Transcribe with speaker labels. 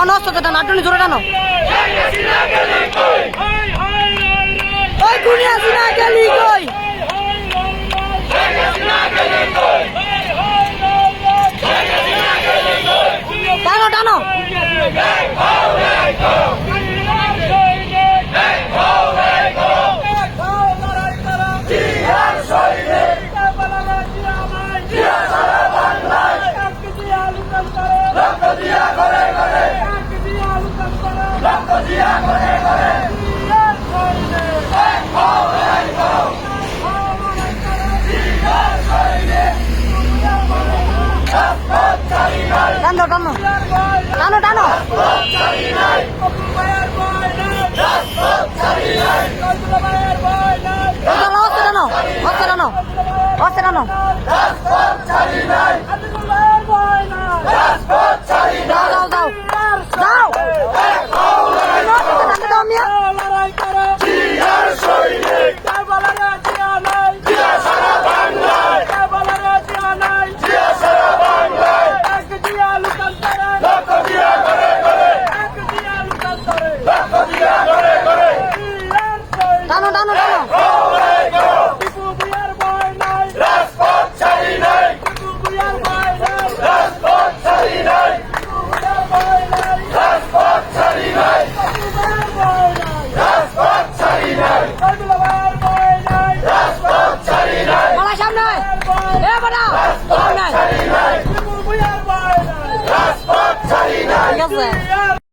Speaker 1: অনস্ত তো নাটনি জোরে টানো। ওই কুনি আসি না গেলি কই? টানো টানো। টানো টানো। টানো টানো। টানো টানো। 对